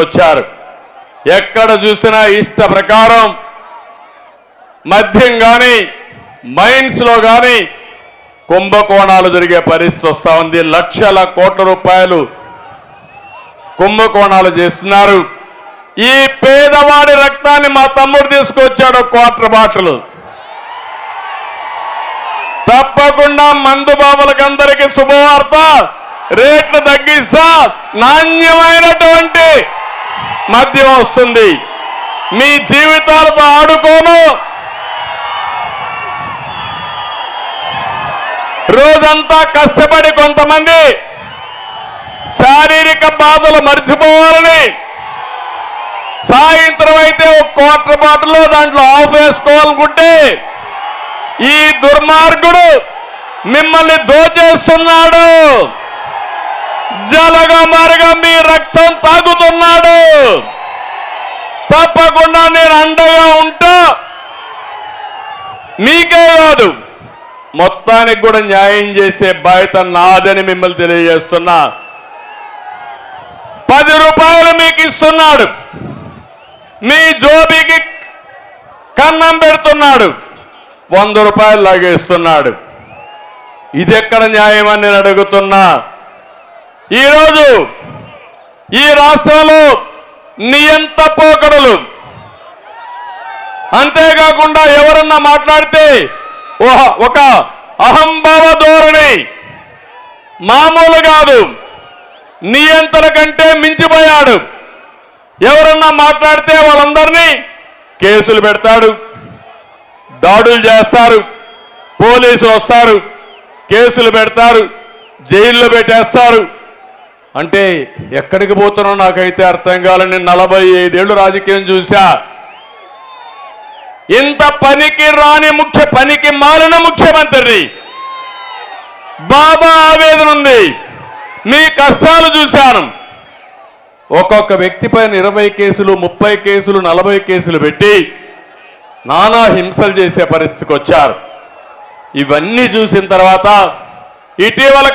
వచ్చారు. ఎక్కడ చూసినా ఇష్ట ప్రకారం మద్యం కానీ మైన్స్లో కానీ కుంభకోణాలు జరిగే పరిస్థితి వస్తూ ఉంది. లక్షల కోట్ల రూపాయలు కుంభకోణాలు చేస్తున్నారు. ఈ పేదవాడి రక్తాన్ని మా తమ్ముడు తీసుకొచ్చాడు క్వార్టర్ బాటలు. తప్పకుండా మందు బాబులకు అందరికీ శుభవార్త. రేట్లు తగ్గిస్తా. నాణ్యమైనటువంటి మద్యం వస్తుంది. మీ జీవితాలతో ఆడుకోను. రోజంతా కష్టపడి కొంతమంది శారీరక బాధలు మర్చిపోవాలని సాయంత్రం అయితే ఒక క్వార్టర్ బాటిల్లో దాంట్లో ఆఫ్ వేసుకోవాలనుకుంటే ఈ దుర్మార్గుడు మిమ్మల్ని దోచేస్తున్నాడు. జలగమారుగా మీ రక్తం తప్పకుండా నేను అండగా ఉంటా. మీకే కాదు మొత్తానికి కూడా న్యాయం చేసే బాధ్యత నాదని మిమ్మల్ని తెలియజేస్తున్నా. పది రూపాయలు మీకు ఇస్తున్నాడు. మీ జోబికి కన్నం పెడుతున్నాడు. వంద రూపాయలు లాగేస్తున్నాడు. ఇది ఎక్కడ న్యాయం అని నేను అడుగుతున్నా. ఈరోజు ఈ రాష్ట్రంలో నియంత పోకడలు అంతేకాకుండా ఎవరన్నా మాట్లాడితే ఒక అహంభావ ధోరణి. మామూలు కాదు. నియంత్రణ కంటే మించిపోయాడు. ఎవరన్నా మాట్లాడితే వాళ్ళందరినీ కేసులు పెడతాడు. దాడులు చేస్తారు. పోలీసులు వస్తారు. కేసులు పెడతారు. జైల్లో పెట్టేస్తారు. అంటే ఎక్కడికి పోతున్నావు నాకైతే అర్థం కాలని నలభై ఐదేళ్ళు రాజకీయం చూశా ఇంత పనికి రాని ముఖ్య పనికి మాలిన ముఖ్యమంత్రి బాబా ఆవేదన ఉంది. మీ కష్టాలు చూశాను. ఒక్కొక్క వ్యక్తి పైన ఇరవై కేసులు ముప్పై కేసులు నలభై కేసులు పెట్టి నానా హింసలు చేసే పరిస్థితికి వచ్చారు. ఇవన్నీ చూసిన తర్వాత ఇటీవల